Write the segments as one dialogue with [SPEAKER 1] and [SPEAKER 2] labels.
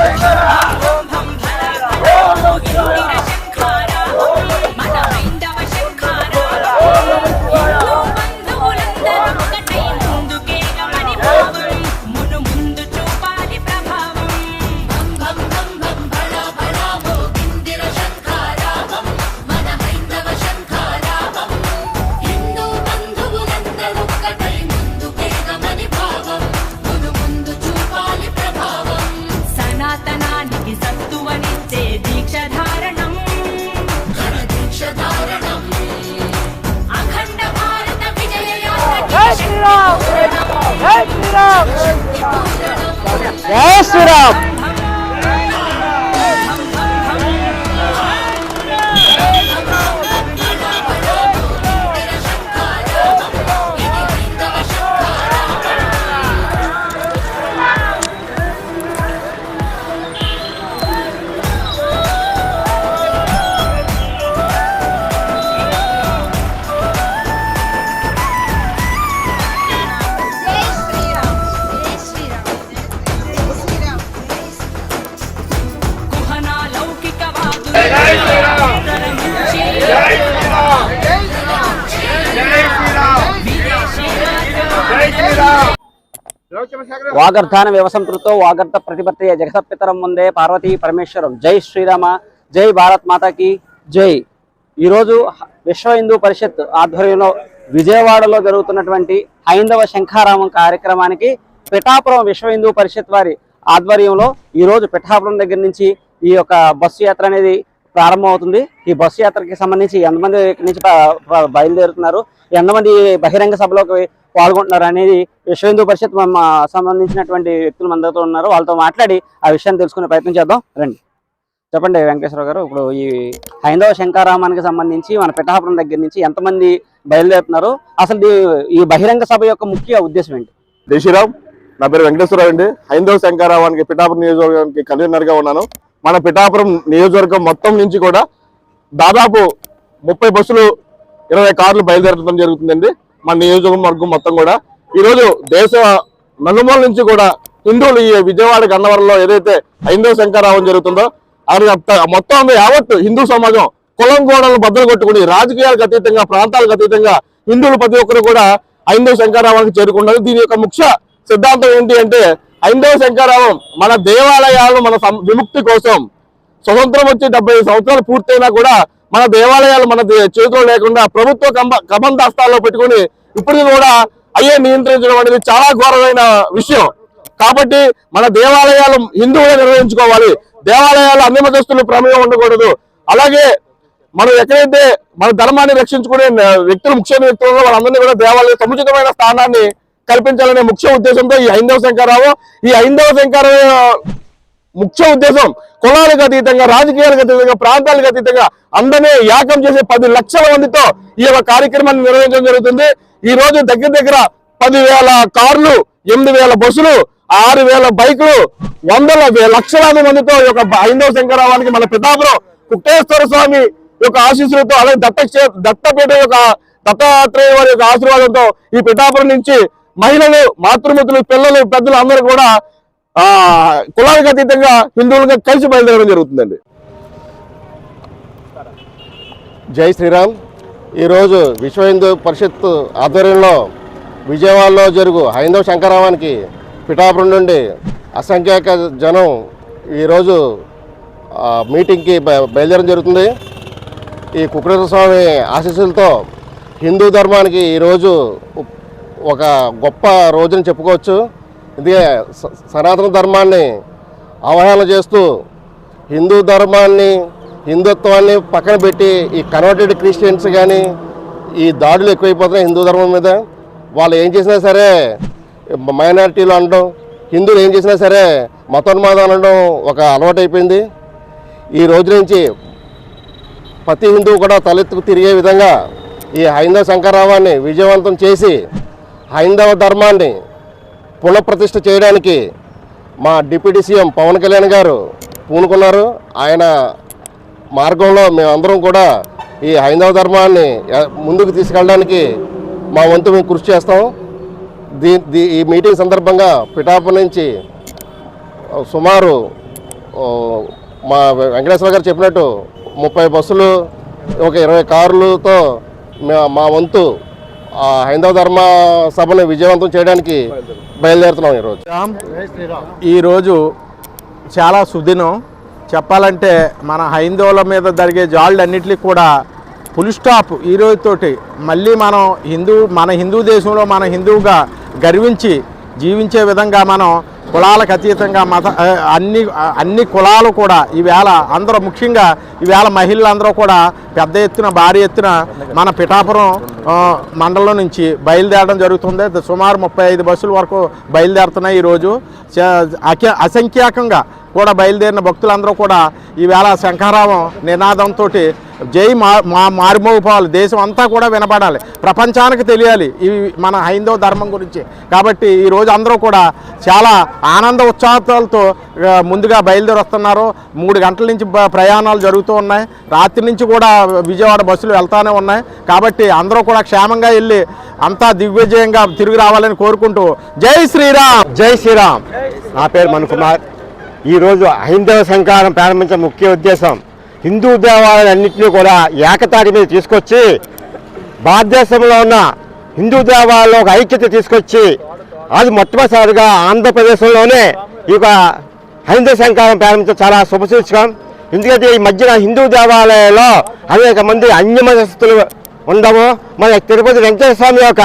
[SPEAKER 1] 没
[SPEAKER 2] 事吧 జై
[SPEAKER 1] వాగర్థాన వ్యవసంతృతో వాగర్థ ప్రతిపత్తి జగసత్పితరం ముందే పార్వతీ పరమేశ్వరం. జై శ్రీరామ జై భారత్ మాతాకి జై. ఈరోజు విశ్వ హిందూ పరిషత్ ఆధ్వర్యంలో విజయవాడలో జరుగుతున్నటువంటి హైందవ శంఖారామం కార్యక్రమానికి పిఠాపురం విశ్వ హిందూ పరిషత్ వారి ఆధ్వర్యంలో ఈరోజు పిఠాపురం దగ్గర నుంచి ఈ యొక్క బస్సు యాత్ర అనేది ప్రారంభమవుతుంది. ఈ బస్సు యాత్రకి సంబంధించి ఎంతమంది ఇక్కడి నుంచి బయలుదేరుతున్నారు? ఎంతమంది బహిరంగ సభలోకి పాల్గొంటున్నారు అనేది విశ్వ హిందూ పరిషత్ సంబంధించినటువంటి వ్యక్తులు మనతో ఉన్నారు. వాళ్ళతో మాట్లాడి ఆ విషయాన్ని తెలుసుకునే ప్రయత్నం చేద్దాం. రండి. చెప్పండి వెంకటేశ్వర గారు ఇప్పుడు ఈ హైందవ శంకారామానికి సంబంధించి మన పిఠాపురం దగ్గర నుంచి ఎంతమంది బయలుదేరుతున్నారు? అసలు ఈ- బహిరంగ సభ యొక్క ముఖ్య ఉద్దేశం ఏంటి?
[SPEAKER 3] దేశీరావు నా పేరు వెంకటేశ్వరరావు అండి. హైందవ శంకారావానికి పిఠాపురం నియోజకవర్గానికి కన్వీనర్గా ఉన్నాను. మన పిఠాపురం నియోజకవర్గం మొత్తం నుంచి కూడా దాదాపు ముప్పై బస్సులు ఇరవై కార్లు బయలుదేరడం జరుగుతుందండి. మన నియోజకవర్గం మొత్తం కూడా. ఈ రోజు దేశ నలుమూల నుంచి కూడా హిందువులు ఈ విజయవాడ గన్నవరంలో ఏదైతే హైందవ శంకరావం జరుగుతుందో అది మొత్తం యావత్ హిందూ సమాజం కులం గోడలను బద్దలు కొట్టుకుని రాజకీయాలకు అతీతంగా ప్రాంతాలకు అతీతంగా హిందువులు ప్రతి ఒక్కరు కూడా హైందవ శంకరావానికి చేరుకున్నారు. దీని యొక్క ముఖ్య సిద్ధాంతం ఏంటి అంటే హైందవ శంకారావం మన దేవాలయాలు మన సం- విముక్తి కోసం స్వతంత్రం వచ్చి డెబ్బై సంవత్సరాలు పూర్తయినా కూడా మన దేవాలయాలు మన దే- చేతిలో లేకుండా ప్రభుత్వ కంబ కబంధాస్తాల్లో పెట్టుకుని ఇప్పటికీ కూడా అయ్యే నియంత్రించడం అనేది చాలా ఘోరమైన విషయం. కాబట్టి మన దేవాలయాలు హిందువులే నిర్వహించుకోవాలి. దేవాలయాలు అన్ని మతస్థులు ప్రమేయం ఉండకూడదు. అలాగే మనం ఎక్కడైతే మన ధర్మాన్ని రక్షించుకునే వ్యక్తులు ముఖ్యమైన వ్యక్తులు వాళ్ళందరినీ కూడా దేవాలయ సముచితమైన స్థానాన్ని కల్పించాలనే ముఖ్య ఉద్దేశంతో ఈ హైందవ శంకరావు ఈ హైందవ శంకరావు ముఖ్య ఉద్దేశం కులాలకు అతీతంగా రాజకీయాలకు అతీతంగా ప్రాంతాలకు అతీతంగా అందరినీ యాకం చేసే పది లక్షల మందితో ఈ యొక్క కార్యక్రమాన్ని నిర్వహించడం జరుగుతుంది. ఈ రోజు దగ్గర దగ్గర పదివేల కార్లు ఎనిమిది వేల బస్సులు ఆరు వేల బైకులు వందల లక్షలాది మందితో ఈ యొక్క హైందవ శంకరావానికి మన పితాపురం కుక్టేశ్వర స్వామి యొక్క ఆశీస్సులతో అలాగే దత్త దత్తపీఠ యొక్క దత్తాత్రేయ వారి యొక్క ఆశీర్వాదంతో ఈ పిఠాపురం నుంచి మహిళలు మాతృమతులు పిల్లలు పెద్దలు అందరూ కూడా ఆ కులాలకు అతీతంగా హిందువులుగా కలిసి బయలుదేరడం జరుగుతుందండి.
[SPEAKER 4] జై శ్రీరామ్. ఈరోజు విశ్వ హిందూ పరిషత్ ఆధ్వర్యంలో విజయవాడలో జరుగు హైందవ శంకరామానికి పిఠాపురం నుండి అసంఖ్యాక జనం ఈరోజు మీటింగ్కి బయలుదేరడం జరుగుతుంది. ఈ కుక్రేశ్వర స్వామి ఆశీస్సులతో హిందూ ధర్మానికి ఈరోజు ఒక గొప్ప రోజుని చెప్పుకోవచ్చు. ఇదే సనాతన ధర్మాన్ని అవహేళన చేస్తూ హిందూ ధర్మాన్ని హిందుత్వాన్ని పక్కన పెట్టి ఈ కన్వర్టెడ్ క్రిస్టియన్స్ కానీ ఈ దాడులు ఎక్కువైపోతున్నాయి హిందూ ధర్మం మీద. వాళ్ళు ఏం చేసినా సరే మైనారిటీలు అనడం హిందువులు ఏం చేసినా సరే మతోన్మాదం అనడం ఒక అలవాటు అయిపోయింది ఈ రోజు నుంచి ప్రతి హిందువు కూడా తలెత్తుకు తిరిగే విధంగా ఈ హైందవ శంకరావాన్ని విజయవంతం చేసి హైందవ ధర్మాన్ని పునఃప్రతిష్ఠ చేయడానికి మా డిప్యూటీ సీఎం పవన్ కళ్యాణ్ గారు పూనుకున్నారు. ఆయన మార్గంలో మేమందరం కూడా ఈ హైందవ ధర్మాన్ని ముందుకు తీసుకెళ్ళడానికి మా వంతు మేము కృషి చేస్తాం. దీ దీ ఈ మీటింగ్ సందర్భంగా పిఠాపు నుంచి సుమారు మా వెంకటేశ్వర గారు చెప్పినట్టు ముప్పై బస్సులు ఒక ఇరవై కార్లతో మా- మా వంతు ఆ హైందవ ధర్మ సభను విజయవంతం చేయడానికి బయలుదేరుతున్నాం ఈరోజు.
[SPEAKER 5] ఈరోజు చాలా సుదినం. చెప్పాలంటే మన హైందవుల మీద జరిగే జాళ్ళన్నిటికీ కూడా ఫుల్ స్టాప్ ఈ రోజుతోటి. మళ్ళీ మనం హిందూ మన హిందూ దేశంలో మన హిందువుగా గర్వించి జీవించే విధంగా మనం కులాలకు అతీతంగా మత అన్ని అన్ని కులాలు కూడా ఈవేళ అందరూ ముఖ్యంగా ఈవేళ మహిళలు అందరూ కూడా పెద్ద ఎత్తున భారీ ఎత్తున మన పిఠాపురం మండలం నుంచి బయలుదేరడం జరుగుతుంది. సుమారు ముప్పై ఐదు బస్సుల వరకు బయలుదేరుతున్నాయి ఈరోజు. అఖ్య- అసంఖ్యాకంగా కూడా బయలుదేరిన భక్తులందరూ కూడా ఈవేళ శంఖారావం నినాదంతో జై మా మా మారుమోగిపోవాలి దేశం అంతా కూడా వినపడాలి ప్రపంచానికి తెలియాలి ఈ మన హైందవ ధర్మం గురించి. కాబట్టి ఈరోజు అందరూ కూడా చాలా ఆనంద ఉత్సాహాలతో ముందుగా బయలుదేరి వస్తున్నారు మూడు గంటల నుంచి ప్రయాణాలు జరుగుతూ ఉన్నాయి. రాత్రి నుంచి కూడా విజయవాడ బస్సులు వెళ్తూనే ఉన్నాయి. కాబట్టి అందరూ కూడా క్షేమంగా వెళ్ళి అంతా దిగ్విజయంగా తిరిగి రావాలని కోరుకుంటూ జై శ్రీరామ్!
[SPEAKER 6] జై శ్రీరామ్! నా పేరు మణికుమార్ ఈరోజు హైందవ సంకారం ప్రారంభించే ముఖ్య ఉద్దేశం హిందూ దేవాలయాలన్నింటినీ కూడా ఏకతాటి మీద తీసుకొచ్చి భారతదేశంలో ఉన్న హిందూ దేవాలయంలో ఒక ఐక్యత తీసుకొచ్చి అది మొట్టమొదటిసారిగా ఆంధ్రప్రదేశ్లోనే ఈ యొక్క హైందవ సంకారం ప్రారంభించడం చాలా శుభసూచకం ఎందుకంటే ఈ మధ్యన హిందూ దేవాలయాల్లో అనేక మంది అన్యమనస్తులు ఉండము మన తిరుపతి వెంకటేశ్వర స్వామి యొక్క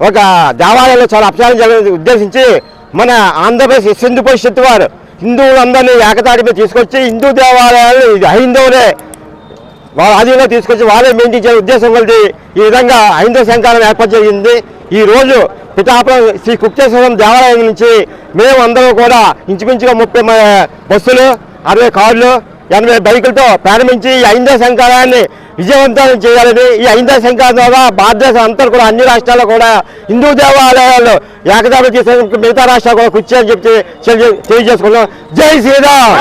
[SPEAKER 6] ఒక దేవాలయంలో చాలా అపచారం జరిగిన ఉద్దేశించి మన ఆంధ్రప్రదేశ్ సింధు పరిషత్తు వారు హిందువులందరినీ ఏకతాటిపై తీసుకొచ్చి హిందూ దేవాలయాలు ఇది హైందవులే వాళ్ళ ఆధీనంలో తీసుకొచ్చి వాళ్ళే మెయింటైన్ ఉద్దేశం కలిగి ఈ విధంగా హైందవ సంఘాలను ఏర్పాటు జరిగింది. ఈ రోజు పిఠాపురం శ్రీ కుక్తేశ్వరం దేవాలయం నుంచి మేము అందరూ కూడా ఇంచుమించుగా ముప్పై బస్సులు అరవై కార్లు ఎనభై బైకులతో ప్రారంభించి ఈ హైందవ సంకారాన్ని విజయవంతం చేయాలని ఈ హైందవ సంఘాల ద్వారా భారతదేశం అంతా కూడా అన్ని రాష్ట్రాల్లో కూడా హిందూ దేవాలయాలు ఏకదాటి చేసే మిగతా రాష్ట్రాలు కూడా కూర్చోని చెప్పి తెలియజేసుకున్నాం జై శ్రీరామ్!